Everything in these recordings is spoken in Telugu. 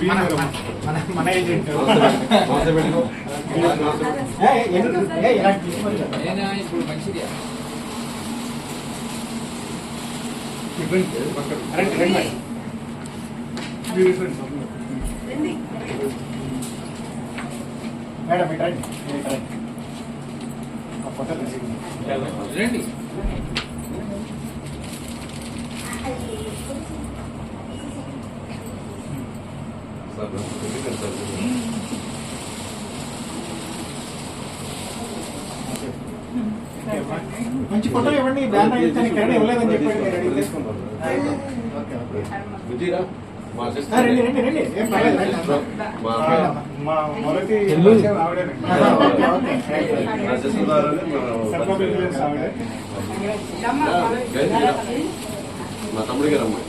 మేడం. ఇటు రండి రండి ఆ ఫోటో తీసి రండి సార్ ఎందుకంటే సార్ మంచి ఫోటో ఇవ్వండి బ్యానర్ ఇచ్చాను ఇక్కడ ఇవ్వలేదని చెప్పండి ఓకే. విజయరా మొదటి మా తమ్ముడి గారు అమ్మాయి.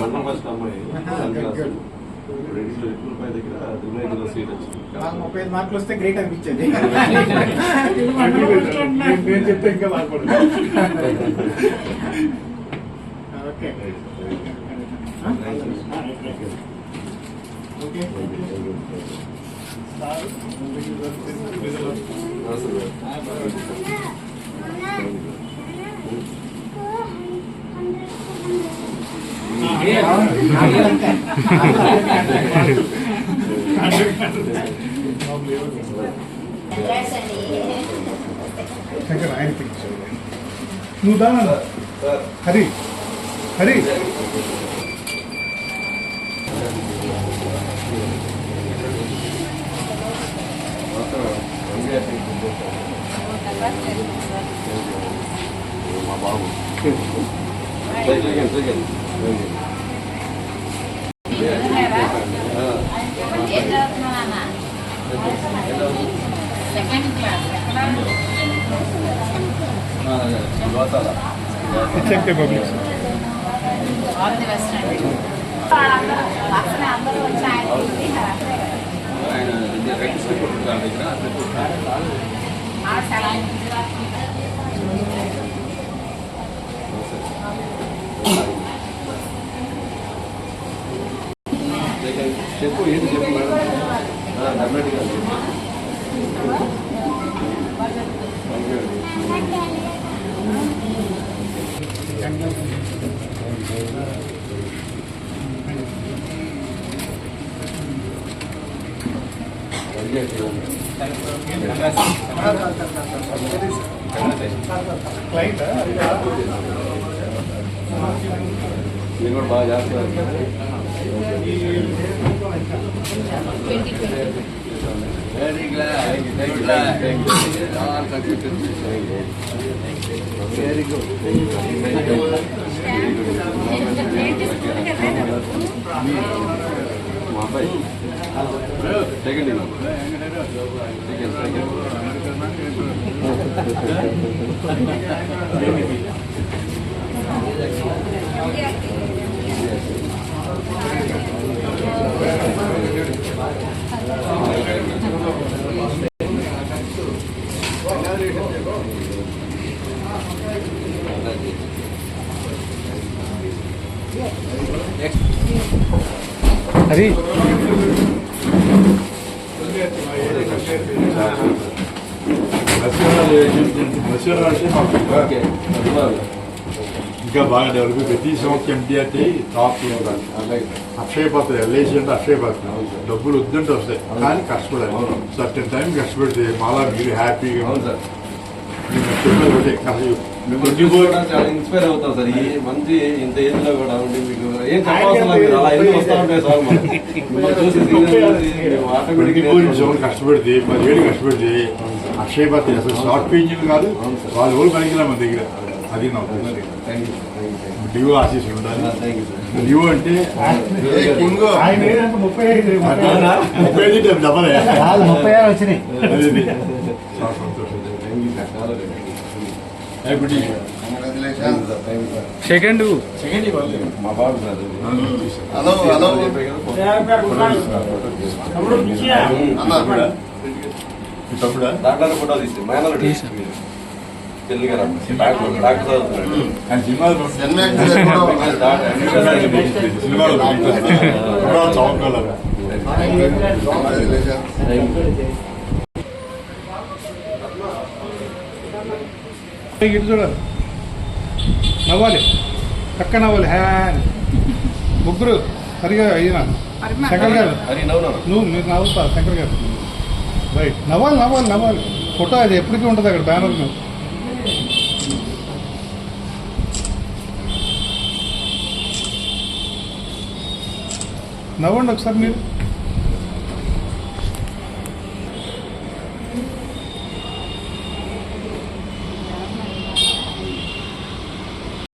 మండలం ఫస్ట్ అమ్మాయి. ముప్పై ఐదు మార్కులు వస్తే గ్రేట్ అనిపించేది నేను- చెప్తే ఇంకా ఓకే. ఓకే. నువ్వు దా హరి హరి హరి మా బాబు HMK public all the best చెప్పు ఏంటి చెప్పు మేడం? డెఫినెట్గా మీరు కూడా బాగా చేస్తున్నారు వెరీ గుడ్ వెరీ గుడ్ మా అబ్బాయి second second second Hari okay ఇంకా బాగా డెవలప్ ప్రతి సంవత్సరం ఎంటీ అంటే టాప్ అలాగే అక్షయ పాత్ర ఎల్ఐసి అంటే అక్షయ పాత్ర డబ్బులు వద్దంటే వస్తాయి. కానీ కష్టపడాలి. అవును. సర్టెన్ టైం కష్టపడితే మాలా మీరు హ్యాపీగా చాలా ఇన్స్పైర్ అవుతాం సార్ ఈ మంచి ఇంత ఏజ్లో కూడా ఉండి మీకు ఏం చెప్పవసరం లేదు మీరు అలా ఎందుకు వస్తా ఉంటాయి సార్ మనం మిమ్మల్ని చూసి twenty four into seven automatic కష్టపడితే పదివేలు కష్టపడితే అక్షయ పాత్ర అసలు షార్ట్ పేజీలు కాదు. వాళ్ళు ఎవరు పనికిరా మన దగ్గర అది నా ఉద్దేశం డివో ఆశీస్సులు ఉండాలి డివో అంటే ముప్పై ఐదు ఐదు. ముప్పై ఆరు వచ్చినాయి. చాలా సంతోషం సెకండ్ సెకండ్ ఇవ్వాలి మా బాబు హలో హలో తమ్ముడు పిచ్చియా? తమ్ముడా? దాంట్లో ఫోటో తీసి మేనల్ తెలుగు ఇటు చూడాలి. నవ్వాలి. పక్క నవ్వాలి. హ్యా. ముగ్గురు. సరిగా అయినా. శంకర్ గారు. నువ్వు మీరు నవ్వుతా శంకర్ గారు. రైట్. నవ్వాలి నవ్వాలి నవ్వాలి. ఫోటో అది ఎప్పటికీ ఉంటుంది అక్కడ బ్యానర్ మీద నవ్వండి ఒకసారి మీరు.